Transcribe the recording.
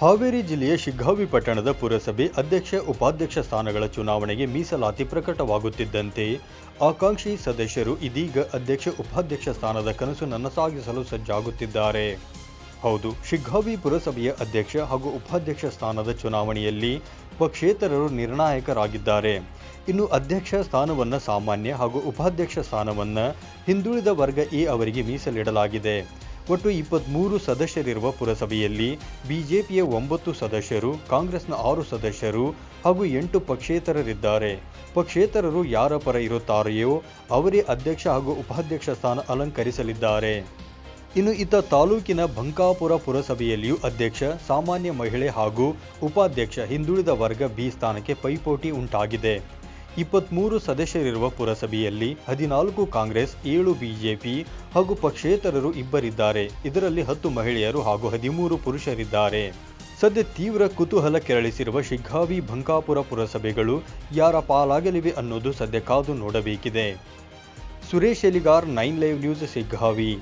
ಹಾವೇರಿ ಜಿಲ್ಲೆಯ ಶಿಗ್ಗಾವಿ ಪಟ್ಟಣದ ಪುರಸಭೆ ಅಧ್ಯಕ್ಷ ಉಪಾಧ್ಯಕ್ಷ ಸ್ಥಾನಗಳ ಚುನಾವಣೆಗೆ ಮೀಸಲಾತಿ ಪ್ರಕಟವಾಗುತ್ತಿದ್ದಂತೆ ಆಕಾಂಕ್ಷಿ ಸದಸ್ಯರು ಇದೀಗ ಅಧ್ಯಕ್ಷ ಉಪಾಧ್ಯಕ್ಷ ಸ್ಥಾನದ ಕನಸು ನನಸಾಗಿಸಲು ಸಜ್ಜಾಗುತ್ತಿದ್ದಾರೆ. ಹೌದು, ಶಿಗ್ಗಾವಿ ಪುರಸಭೆಯ ಅಧ್ಯಕ್ಷ ಹಾಗೂ ಉಪಾಧ್ಯಕ್ಷ ಸ್ಥಾನದ ಚುನಾವಣೆಯಲ್ಲಿ ಪಕ್ಷೇತರರು ನಿರ್ಣಾಯಕರಾಗಿದ್ದಾರೆ. ಇನ್ನು ಅಧ್ಯಕ್ಷ ಸ್ಥಾನವನ್ನು ಸಾಮಾನ್ಯ ಹಾಗೂ ಉಪಾಧ್ಯಕ್ಷ ಸ್ಥಾನವನ್ನು ಹಿಂದುಳಿದ ವರ್ಗ ಎ ಅವರಿಗೆ ಮೀಸಲಿಡಲಾಗಿದೆ. ಒಟ್ಟು ಇಪ್ಪತ್ತ್ಮೂರು ಸದಸ್ಯರಿರುವ ಪುರಸಭೆಯಲ್ಲಿ ಬಿಜೆಪಿಯ ಒಂಬತ್ತು ಸದಸ್ಯರು, ಕಾಂಗ್ರೆಸ್ನ ಆರು ಸದಸ್ಯರು ಹಾಗೂ ಎಂಟು ಪಕ್ಷೇತರರಿದ್ದಾರೆ. ಪಕ್ಷೇತರರು ಯಾರ ಪರ ಇರುತ್ತಾರೆಯೋ ಅವರೇ ಅಧ್ಯಕ್ಷ ಹಾಗೂ ಉಪಾಧ್ಯಕ್ಷ ಸ್ಥಾನ ಅಲಂಕರಿಸಲಿದ್ದಾರೆ. ಇನ್ನು ಇತ್ತ ತಾಲೂಕಿನ ಬಂಕಾಪುರ ಪುರಸಭೆಯಲ್ಲಿಯೂ ಅಧ್ಯಕ್ಷ, ಸಾಮಾನ್ಯ ಮಹಿಳೆ ಹಾಗೂ ಉಪಾಧ್ಯಕ್ಷ ಹಿಂದುಳಿದ ವರ್ಗ ಬಿ ಸ್ಥಾನಕ್ಕೆ ಪೈಪೋಟಿ ಉಂಟಾಗಿದೆ. ಇಪ್ಪತ್ತ್ಮೂರು ಸದಸ್ಯರಿರುವ ಪುರಸಭೆಯಲ್ಲಿ ಹದಿನಾಲ್ಕು ಕಾಂಗ್ರೆಸ್, ಏಳು ಬಿಜೆಪಿ ಹಾಗೂ ಪಕ್ಷೇತರರು ಇಬ್ಬರಿದ್ದಾರೆ. ಇದರಲ್ಲಿ ಹತ್ತು ಮಹಿಳೆಯರು ಹಾಗೂ ಹದಿಮೂರು ಪುರುಷರಿದ್ದಾರೆ. ಸದ್ಯ ತೀವ್ರ ಕುತೂಹಲ ಕೆರಳಿಸಿರುವ ಶಿಗ್ಗಾವಿ ಬಂಕಾಪುರ ಪುರಸಭೆಗಳು ಯಾರ ಪಾಲಾಗಲಿವೆ ಅನ್ನೋದು ಸದ್ಯ ಕಾದು ನೋಡಬೇಕಿದೆ. Suresh Eligar, nine live news, Shiggavi.